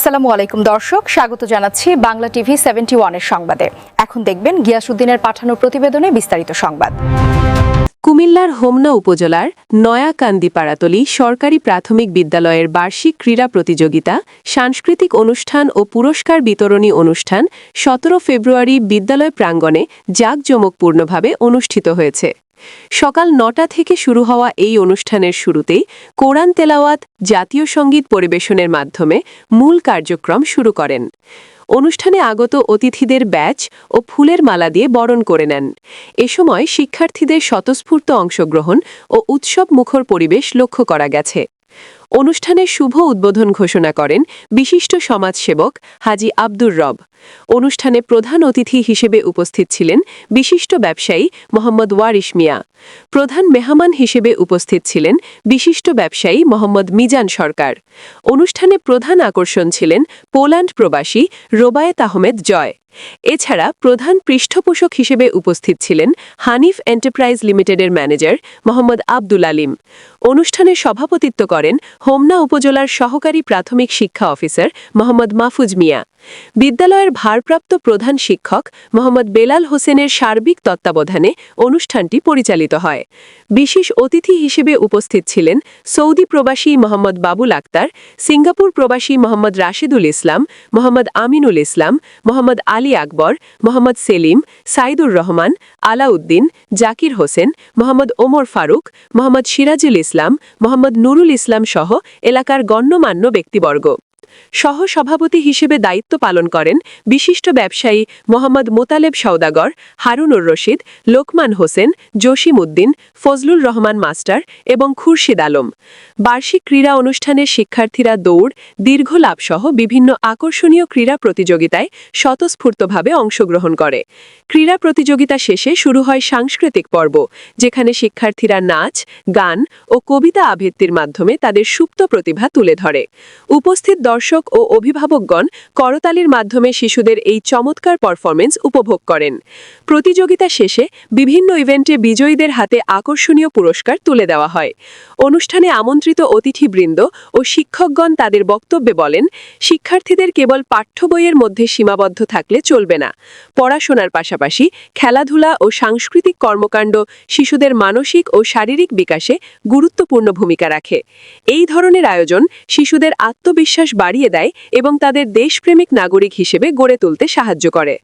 আসসালামু আলাইকুম দর্শক, স্বাগত জানাচ্ছি বাংলা টিভি সেভেন্টি ওয়ানের সংবাদে। এখন দেখবেন গিয়াসুদ্দিনের পাঠানো প্রতিবেদনে বিস্তারিত সংবাদ। কুমিল্লার হোমনা উপজেলার নয়াকান্দি পাড়াতলি সরকারি প্রাথমিক বিদ্যালয়ের বার্ষিক ক্রীড়া প্রতিযোগিতা, সাংস্কৃতিক অনুষ্ঠান ও পুরস্কার বিতরণী অনুষ্ঠান সতেরো ফেব্রুয়ারি বিদ্যালয় প্রাঙ্গণে জাঁকজমকপূর্ণভাবে অনুষ্ঠিত হয়েছে। সকাল নটা থেকে শুরু হওয়া এই অনুষ্ঠানের শুরুতেই কোরআন তেলাওয়াত, জাতীয় সংগীত পরিবেশনের মাধ্যমে মূল কার্যক্রম শুরু করেন। অনুষ্ঠানে আগত অতিথিদের ব্যাচ ও ফুলের মালা দিয়ে বরণ করে নেন। এ সময় শিক্ষার্থীদের স্বতঃস্ফূর্ত অংশগ্রহণ ও উৎসব মুখর পরিবেশ লক্ষ্য করা গেছে। অনুষ্ঠানের শুভ উদ্বোধন ঘোষণা করেন বিশিষ্ট সমাজসেবক হাজি আব্দুর রব। অনুষ্ঠানে প্রধান অতিথি হিসেবে উপস্থিত ছিলেন বিশিষ্ট ব্যবসায়ী মোহাম্মদ ওয়ারিশ মিয়া। প্রধান মেহমান হিসেবে উপস্থিত ছিলেন বিশিষ্ট ব্যবসায়ী মোহাম্মদ মিজান সরকার। অনুষ্ঠানে প্রধান আকর্ষণ ছিলেন পোল্যান্ড প্রবাসী রোবায়েত আহমেদ জয়। এছাড়া প্রধান পৃষ্ঠপোষক হিসেবে উপস্থিত ছিলেন হানিফ এন্টারপ্রাইজ লিমিটেডের ম্যানেজার মোহাম্মদ আব্দুল আলিম। অনুষ্ঠানে সভাপতিত্ব করেন হোমনা উপজেলার সহকারী প্রাথমিক শিক্ষা অফিসার মোহাম্মদ মাহফুজ মিয়া। বিদ্যালয়ের ভারপ্রাপ্ত প্রধান শিক্ষক মোহাম্মদ বেলাল হোসেনের সার্বিক তত্ত্বাবধানে অনুষ্ঠানটি পরিচালিত হয়। বিশেষ অতিথি হিসেবে উপস্থিত ছিলেন সৌদি প্রবাসী মোহাম্মদ বাবুল আক্তার, সিঙ্গাপুর প্রবাসী মোহাম্মদ রাশিদুল ইসলাম, মোহাম্মদ আমিনুল ইসলাম, মোহাম্মদ আলী আকবর, মোহাম্মদ সেলিম, সাইদুর রহমান, আলাউদ্দিন, জাকির হোসেন, মোহাম্মদ ওমর ফারুক, মোহাম্মদ সিরাজুল ইসলাম, মোহাম্মদ নুরুল ইসলাম সহ এলাকার গণ্যমান্য ব্যক্তিবর্গ। সহ সভাপতি হিসেবে দায়িত্ব পালন করেন বিশিষ্ট ব্যবসায়ী মোহাম্মদ মোতালেব সওদাগর, হারুনুর রশিদ, লোকমান হোসেন, জসিম উদ্দিন, ফজলুর রহমান মাস্টার এবং খুরশিদ আলম। বার্ষিক ক্রীড়া অনুষ্ঠানের শিক্ষার্থীরা দৌড় দীর্ঘ লাভসহ বিভিন্ন আকর্ষণীয় ক্রীড়া প্রতিযোগিতায় স্বতঃস্ফূর্তভাবে অংশগ্রহণ করে। ক্রীড়া প্রতিযোগিতা শেষে শুরু হয় সাংস্কৃতিক পর্ব, যেখানে শিক্ষার্থীরা নাচ, গান ও কবিতা আবৃত্তির মাধ্যমে তাদের সুপ্ত প্রতিভা তুলে ধরে। উপস্থিত দর্শক ও অভিভাবকগণ করতালির মাধ্যমে শিশুদের এই চমৎকার পারফরমেন্স উপভোগ করেন। প্রতিযোগিতা শেষে বিভিন্ন ইভেন্টে বিজয়ীদের হাতে আকর্ষণীয় পুরস্কার তুলে দেওয়া হয়। অনুষ্ঠানে আমন্ত্রিত অতিথিবৃন্দ ও শিক্ষকগণ তাদের বক্তব্যে বলেন, শিক্ষার্থীদের কেবল পাঠ্য বইয়ের মধ্যে সীমাবদ্ধ থাকলে চলবে না। পড়াশোনার পাশাপাশি খেলাধুলা ও সাংস্কৃতিক কর্মকাণ্ড শিশুদের মানসিক ও শারীরিক বিকাশে গুরুত্বপূর্ণ ভূমিকা রাখে। এই ধরনের আয়োজন শিশুদের আত্মবিশ্বাস বাড়িয়ে দেয় এবং তাদের দেশপ্রেমিক নাগরিক হিসেবে গড়ে তুলতে সাহায্য করে।